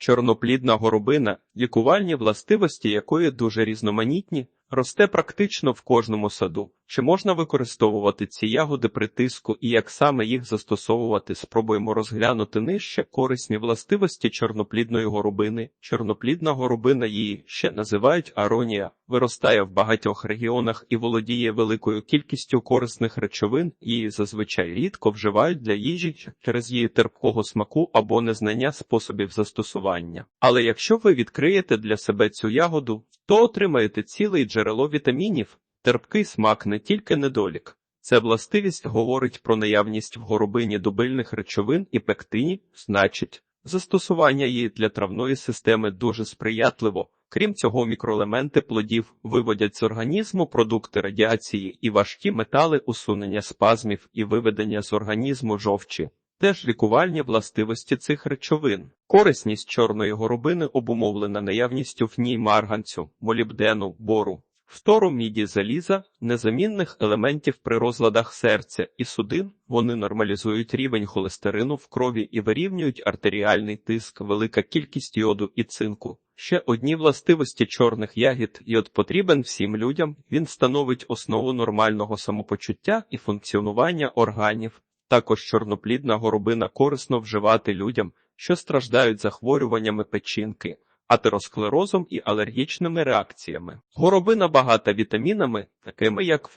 Чорноплідна горобина, лікувальні властивості якої дуже різноманітні, росте практично в кожному саду. Чи можна використовувати ці ягоди при тиску і як саме їх застосовувати, спробуємо розглянути нижче корисні властивості чорноплідної горобини. Чорноплідна горобина її ще називають аронія, виростає в багатьох регіонах і володіє великою кількістю корисних речовин, її зазвичай рідко вживають для їжі через її терпкого смаку або незнання способів застосування. Але якщо ви відкриєте для себе цю ягоду, то отримаєте ціле джерело вітамінів. Терпкий смак не тільки недолік. Це властивість говорить про наявність в горобині дубильних речовин і пектині, значить, застосування її для травної системи дуже сприятливо. Крім цього, мікроелементи плодів виводять з організму продукти радіації і важкі метали усунення спазмів і виведення з організму жовчі. Теж лікувальні властивості цих речовин. Корисність чорної горобини обумовлена наявністю в ній марганцю, молібдену, бору, фтору, міді, заліза, незамінних елементів при розладах серця і судин. Вони нормалізують рівень холестерину в крові і вирівнюють артеріальний тиск, велика кількість йоду і цинку. Ще одні властивості чорних ягід йод потрібен всім людям. Він становить основу нормального самопочуття і функціонування органів. Також чорноплідна горобина корисно вживати людям, що страждають захворюваннями печінки, атеросклерозом і алергічними реакціями. Горобина багата вітамінами, такими як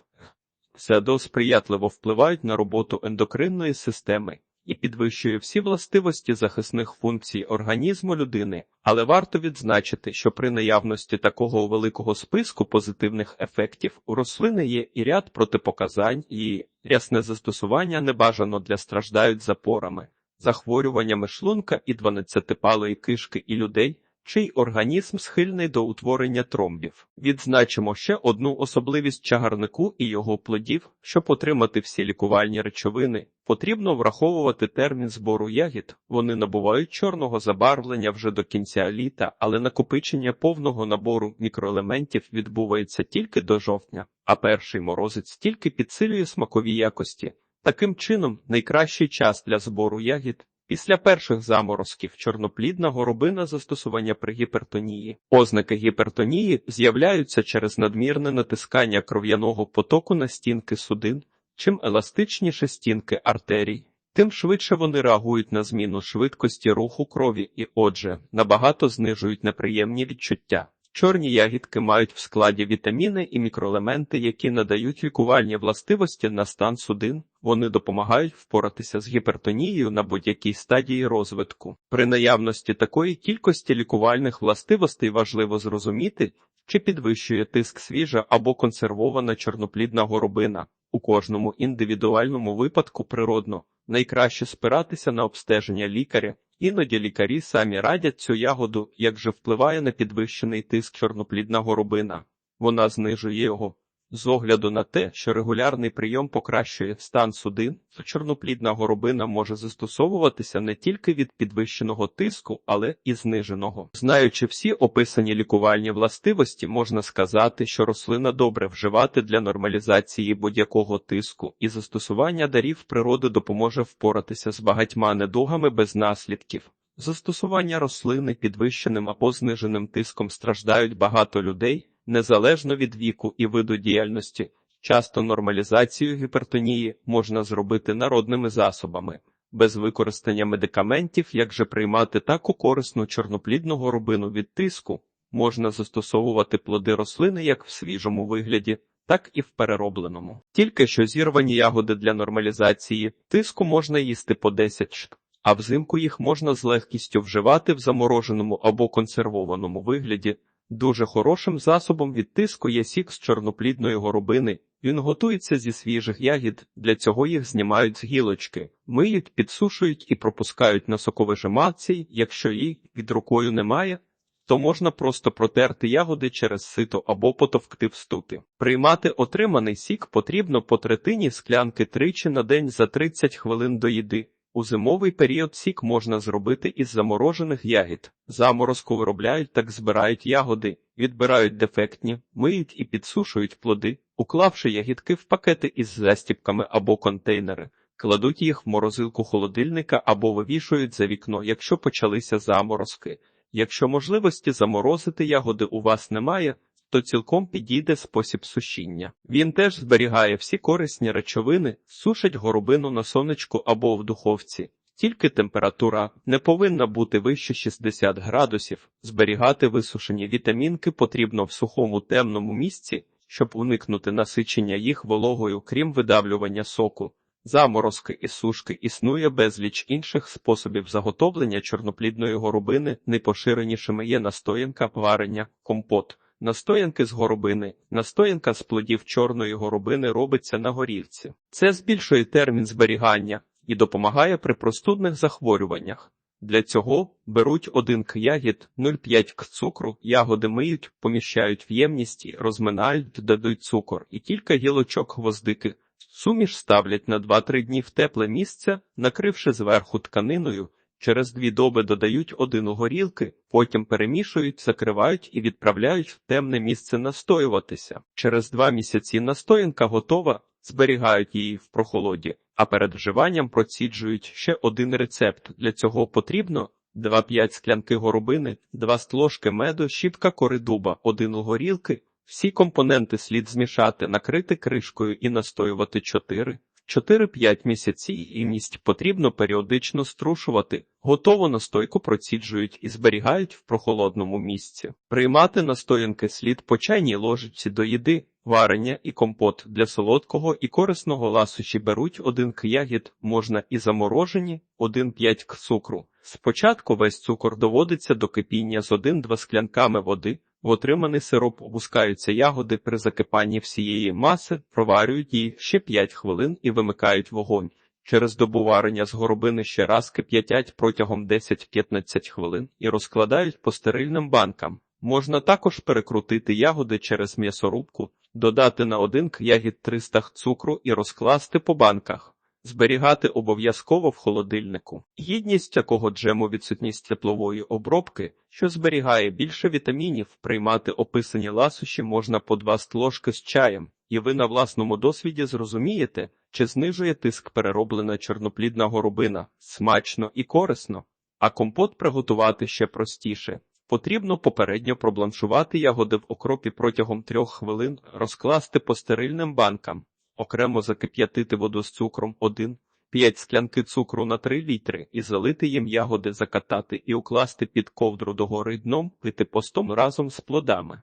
седо, сприятливо впливають на роботу ендокринної системи і підвищує всі властивості захисних функцій організму людини, але варто відзначити, що при наявності такого великого списку позитивних ефектів у рослини є і ряд протипоказань, і рясне застосування небажано для страждають запорами, захворюваннями шлунка і дванадцятипалої кишки і людей. Чий організм схильний до утворення тромбів. Відзначимо ще одну особливість чагарнику і його плодів, щоб отримати всі лікувальні речовини, потрібно враховувати термін збору ягід. Вони набувають чорного забарвлення вже до кінця літа, але накопичення повного набору мікроелементів відбувається тільки до жовтня, а перший морозець тільки підсилює смакові якості. Таким чином, найкращий час для збору ягід Після перших заморозків чорноплідна горобина застосування при гіпертонії. Ознаки гіпертонії з'являються через надмірне натискання кров'яного потоку на стінки судин. Чим еластичніше стінки артерій, тим швидше вони реагують на зміну швидкості руху крові і, отже, набагато знижують неприємні відчуття. Чорні ягідки мають в складі вітаміни і мікроелементи, які надають лікувальні властивості на стан судин. Вони допомагають впоратися з гіпертонією на будь-якій стадії розвитку. При наявності такої кількості лікувальних властивостей важливо зрозуміти, чи підвищує тиск свіжа або консервована чорноплідна горобина. У кожному індивідуальному випадку природно найкраще спиратися на обстеження лікаря. Іноді лікарі самі радять цю ягоду, як же впливає на підвищений тиск чорноплідна горобина. Вона знижує його. З огляду на те, що регулярний прийом покращує стан судин, чорноплідна горобина може застосовуватися не тільки від підвищеного тиску, але і зниженого. Знаючи всі описані лікувальні властивості, можна сказати, що рослина добре вживати для нормалізації будь-якого тиску, і застосування дарів природи допоможе впоратися з багатьма недугами без наслідків. Застосування рослини підвищеним або зниженим тиском страждають багато людей незалежно від віку і виду діяльності. Часто нормалізацію гіпертонії можна зробити народними засобами, без використання медикаментів, як же приймати таку корисну чорноплідну горобину від тиску, можна застосовувати плоди рослини як в свіжому вигляді, так і в переробленому. Тільки що зірвані ягоди для нормалізації тиску можна їсти по 10 штук, а взимку їх можна з легкістю вживати в замороженому або консервованому вигляді. Дуже хорошим засобом від тиску є сік з чорноплідної горобини. Він готується зі свіжих ягід, для цього їх знімають з гілочки, миють, підсушують і пропускають на соковижимації. Якщо їх від рукою немає, то можна просто протерти ягоди через сито або потовкти в ступі. Приймати отриманий сік потрібно по третині склянки тричі на день за 30 хвилин до їди. У зимовий період сік можна зробити із заморожених ягід. Заморозку виробляють, так збирають ягоди, відбирають дефектні, миють і підсушують плоди, уклавши ягідки в пакети із застіпками або контейнери, кладуть їх в морозилку холодильника або вивішують за вікно, якщо почалися заморозки. Якщо можливості заморозити ягоди у вас немає, то цілком підійде спосіб сушіння. Він теж зберігає всі корисні речовини, сушить горобину на сонечку або в духовці. Тільки температура не повинна бути вище 60 градусів. Зберігати висушені вітамінки потрібно в сухому темному місці, щоб уникнути насичення їх вологою, крім видавлювання соку. Заморозки і сушки існує безліч інших способів заготовлення чорноплідної горобини. Найпоширенішими є настоянка, варення, компот. Настоянки з горобини. Настоянка з плодів чорної горобини робиться на горілці. Це збільшує термін зберігання і допомагає при простудних захворюваннях. Для цього беруть один к ягід, 0,5 к цукру, ягоди миють, поміщають в ємність, розминають, додають цукор і кілька гілочок гвоздики. Суміш ставлять на 2-3 дні в тепле місце, накривши зверху тканиною. Через дві доби додають один у горілки, потім перемішують, закривають і відправляють в темне місце настоюватися. Через два місяці настоянка готова, зберігають її в прохолоді, а перед вживанням проціджують ще один рецепт. Для цього потрібно 2-5 склянки горобини, 2 стложки меду, щіпка кори дуба, один у горілки. Всі компоненти слід змішати, накрити кришкою і настоювати 4. 4-5 місяці і мість потрібно періодично струшувати. Готову настойку проціджують і зберігають в прохолодному місці. Приймати настоянки слід по чайній ложечці до їди, варення і компот для солодкого і корисного ласощі беруть один к ягід, можна і заморожені, 1-5 к цукру. Спочатку весь цукор доводиться до кипіння з 1-2 склянками води. В отриманий сироп опускаються ягоди при закипанні всієї маси, проварюють її ще 5 хвилин і вимикають вогонь. Через добу варення з горобини ще раз кип'ятять протягом 10-15 хвилин і розкладають по стерильним банкам. Можна також перекрутити ягоди через м'ясорубку, додати на один ягід 300 цукру і розкласти по банках. Зберігати обов'язково в холодильнику. Гідність такого джему відсутність теплової обробки, що зберігає більше вітамінів, приймати описані ласощі можна по два стложки з чаєм, і ви на власному досвіді зрозумієте, чи знижує тиск перероблена чорноплідна горобина, смачно і корисно, а компот приготувати ще простіше. Потрібно попередньо пробланшувати ягоди в окропі протягом трьох хвилин, розкласти по стерильним банкам. Окремо закип'ятити воду з цукром 1, 5 склянки цукру на 3 літри і залити їм ягоди закатати і укласти під ковдру догори дном, пити постом разом з плодами.